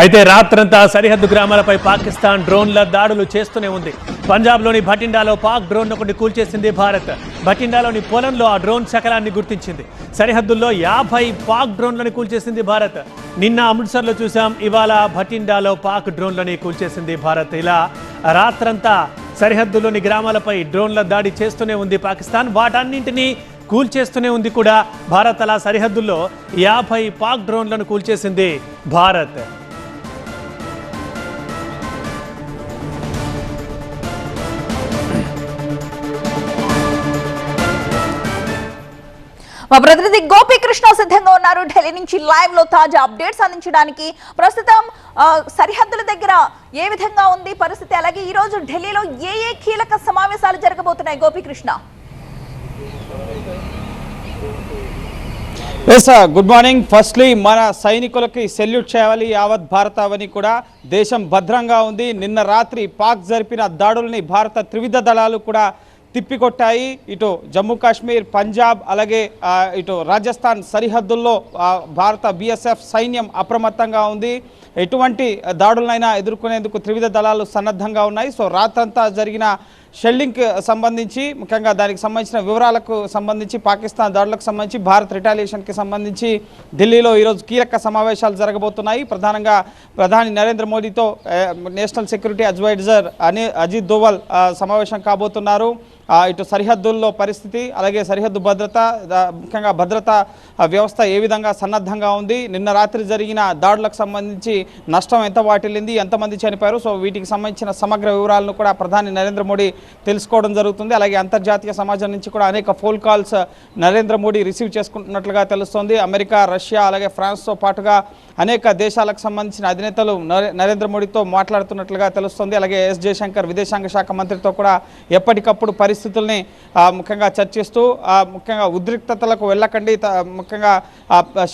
అయితే రాత్రంతా సరిహద్దు గ్రామాలపై పాకిస్తాన్ డ్రోన్ల దాడులు చేస్తూనే ఉంది. పంజాబ్లోని భటిండాలో పాక్ డ్రోన్ ఒకటి కూల్చేసింది భారత్. భటిండాలోని పొలంలో ఆ డ్రోన్ శకలాన్ని గుర్తించింది. సరిహద్దుల్లో యాభై పాక్ డ్రోన్లను కూల్చేసింది భారత్. నిన్న అమృత్సర్లో చూసాం ఇవాళ భటిండాలో పాక్ డ్రోన్లని కూల్చేసింది భారత్. ఇలా రాత్రంతా సరిహద్దులోని గ్రామాలపై డ్రోన్ల దాడి చేస్తూనే ఉంది పాకిస్తాన్. వాటన్నింటినీ కూల్చేస్తూనే ఉంది కూడా భారత్. అలా సరిహద్దుల్లో యాభై పాక్ డ్రోన్లను కూల్చేసింది భారత్. మా ప్రతినిధి గోపీకృష్ణ సిద్ధంగా ఉన్నారు. ఢిల్లీ నుంచి లైవ్లో తాజా అప్డేట్స్ అందించడానికి ప్రస్తుతం సరిహద్దుల దగ్గర ఏ విధంగా ఉంది పరిస్థితి? అలాగే ఈ రోజు ఢిల్లీలో ఏ ఏ కీలక సమావేశాలు జరగబోతున్నాయి? Gopikrishna yes good morning firstly మన సైనికులకి సెల్యూట్ చేయాలి యావత్ భారతావని కూడా దేశం భద్రంగా ఉంది. నిన్న రాత్రి పాక్ జరిపిన దాడుల్ని భారత త్రివిధ దళాలు కూడా తిప్పికొట్టాయి. ఇటు జమ్మూ కాశ్మీర్ పంజాబ్ అలాగే ఇటు రాజస్థాన్ సరిహద్దుల్లో భారత బిఎస్ఎఫ్ సైన్యం అప్రమత్తంగా ఉంది. ఎటువంటి దాడులనైనా ఎదుర్కొనేందుకు త్రివిధ దళాలు సన్నద్ధంగా ఉన్నాయి. సో రాత్రంతా జరిగిన షెల్లింగ్ సంబంధించి ముఖ్యంగా దానికి సంబంధించిన వివరాలకు సంబంధించి పాకిస్తాన్ దాడులకు సంబంధించి భారత్ రిటాలియేషన్కి సంబంధించి ఢిల్లీలో ఈరోజు కీలక సమావేశాలు జరగబోతున్నాయి. ప్రధానంగా ప్రధాని నరేంద్ర మోడీతో నేషనల్ సెక్యూరిటీ అడ్వైజర్ అని అజిత్ దోవల్ సమావేశం కాబోతున్నారు. ఇటు సరిహద్దుల్లో పరిస్థితి అలాగే సరిహద్దు భద్రత ముఖ్యంగా భద్రతా వ్యవస్థ ఏ విధంగా సన్నద్ధంగా ఉంది నిన్న రాత్రి జరిగిన దాడులకు సంబంధించి నష్టం ఎంత వాటిల్లింది ఎంతమంది చనిపోయారు సో వీటికి సంబంధించిన సమగ్ర వివరాలను కూడా ప్రధాని నరేంద్ర మోడీ తెలుసుకోవడం జరుగుతుంది. అలాగే అంతర్జాతీయ సమాజం నుంచి కూడా అనేక phone calls Narendra Modi receive చేసుకుంటున్నట్లుగా తెలుస్తోంది. అమెరికా రష్యా అలాగే ఫ్రాన్స్తో పాటుగా అనేక దేశాలకు సంబంధించిన అధినేతలు నరేంద్ర మోడీతో మాట్లాడుతున్నట్లుగా తెలుస్తోంది. అలాగే ఎస్ జయశంకర్ విదేశాంగ శాఖ మంత్రితో కూడా ఎప్పటికప్పుడు పరిస్థితుల్ని ముఖ్యంగా చర్చిస్తూ ముఖ్యంగా ఉద్రిక్తతలకు వెళ్ళకండి ముఖ్యంగా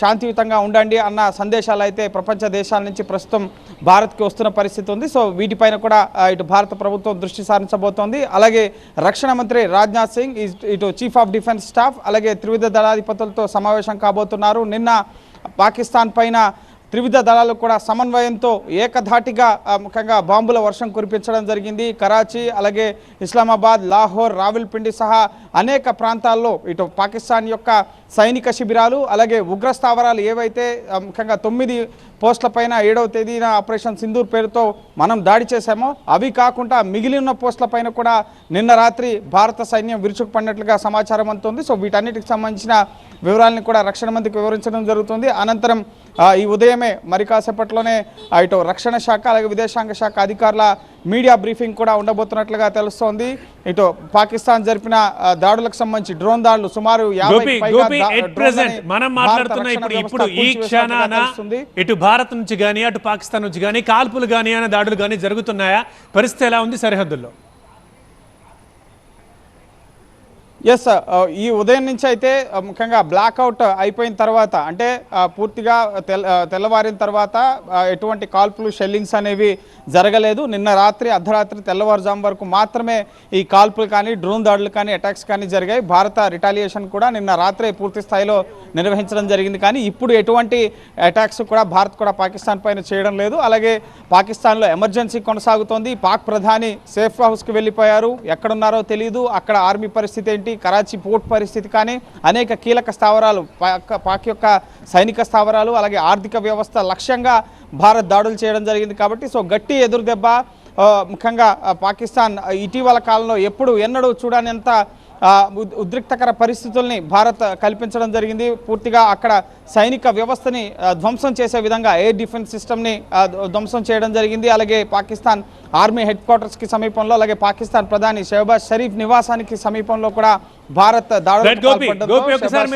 శాంతియుతంగా ఉండండి అన్న సందేశాలు అయితే ప్రపంచ దేశాల నుంచి ప్రస్తుతం భారత్కి వస్తున్న పరిస్థితి ఉంది. సో వీటిపైన కూడా ఇటు భారత ప్రభుత్వం దృష్టి సారించబోతోంది. అలాగే రక్షణ మంత్రి రాజ్నాథ్ సింగ్ ఇటు- చీఫ్ ఆఫ్ డిఫెన్స్ స్టాఫ్ అలాగే త్రివిధ దళాధిపతులతో సమావేశం కాబోతున్నారు నిన్న పాకిస్తాన్ పైన త్రివిధ దళాలు కూడా సమన్వయంతో ఏకధాటిగా ముఖ్యంగా బాంబుల వర్షం కురిపించడం జరిగింది. కరాచీ అలాగే ఇస్లామాబాద్ లాహోర్ రావిల్పిండి సహా అనేక ప్రాంతాల్లో ఇటు పాకిస్తాన్ యొక్క సైనిక శిబిరాలు అలాగే ఉగ్ర స్థావరాలు ఏవైతే ముఖ్యంగా తొమ్మిది పోస్టుల పైన ఏడవ తేదీన ఆపరేషన్ సింధూర్ పేరుతో మనం దాడి చేశామో అవి కాకుండా మిగిలి ఉన్న పోస్టుల పైన కూడా నిన్న రాత్రి భారత సైన్యం విరుచుకుపడినట్లుగా సమాచారం అందుతుంది. సో వీటన్నిటికి సంబంధించిన వివరాలను కూడా రక్షణ మంత్రికి వివరించడం జరుగుతుంది. అనంతరం ఈ ఉదయమే మరి కాసేపట్లోనే ఇటు రక్షణ శాఖ అలాగే విదేశాంగ శాఖ అధికారుల మీడియా బ్రీఫింగ్ కూడా ఉండబోతున్నట్లుగా తెలుస్తోంది. ఇటు పాకిస్తాన్ జరిపిన దాడులకు సంబంధించి డ్రోన్ దాడులు సుమారు మనం మాట్లాడుతున్న ఇప్పుడు ఈ క్షణాన. ఇటు భారత్ నుంచి కానీ అటు పాకిస్తాన్ నుంచి కానీ కాల్పులు కానీ అనే దాడులు కానీ జరుగుతున్నాయా? పరిస్థితి ఎలా ఉంది సరిహద్దుల్లో? ఎస్ uh, ఈ ఉదయం నుంచి అయితే uh, ముఖ్యంగా బ్లాక్అవుట్ అయిపోయిన తర్వాత అంటే uh, పూర్తిగా తెల్ల తెల్లవారిన తర్వాత ఎటువంటి కాల్పులు షెల్లింగ్స్ అనేవి జరగలేదు. నిన్న రాత్రి అర్ధరాత్రి తెల్లవారుజాము వరకు మాత్రమే ఈ కాల్పులు కానీ డ్రోన్ దాడులు కానీ అటాక్స్ కానీ జరిగాయి. భారత రిటాలియేషన్ కూడా నిన్న రాత్రే పూర్తి స్థాయిలో నిర్వహించడం జరిగింది. కానీ ఇప్పుడు ఎటువంటి అటాక్స్ కూడా భారత్ కూడా పాకిస్తాన్ పైన చేయడం లేదు. అలాగే పాకిస్తాన్లో ఎమర్జెన్సీ కొనసాగుతోంది. పాక్ ప్రధాని సేఫ్ హౌస్కి వెళ్ళిపోయారు. ఎక్కడున్నారో తెలియదు అక్కడ ఆర్మీ పరిస్థితి ఏంటి? కరాచీ పోర్ట్ పరిస్థితి కానీ అనేక కీలక స్థావరాలు పాక్ పాక్ యొక్క సైనిక స్థావరాలు అలాగే ఆర్థిక వ్యవస్థ లక్ష్యంగా భారత్ దాడులు చేయడం జరిగింది కాబట్టి సో గట్టి ఎదురుదెబ్బ ముఖ్యంగా పాకిస్తాన్ ఇటీవల కాలంలో ఎప్పుడు ఎన్నడూ చూడనంత ఉద్రిక్తకర పరిస్థితుల్ని భారత్ కల్పించడం జరిగింది. పూర్తిగా అక్కడ సైనిక వ్యవస్థని ధ్వంసం చేసే విధంగా ఎయిర్ డిఫెన్స్ సిస్టమ్ని ధ్వంసం చేయడం జరిగింది. అలాగే పాకిస్తాన్ ఆర్మీ హెడ్ క్వార్టర్స్కి సమీపంలో అలాగే పాకిస్తాన్ ప్రధాని షహబాజ్ షరీఫ్ నివాసానికి సమీపంలో కూడా భారత్ రైట్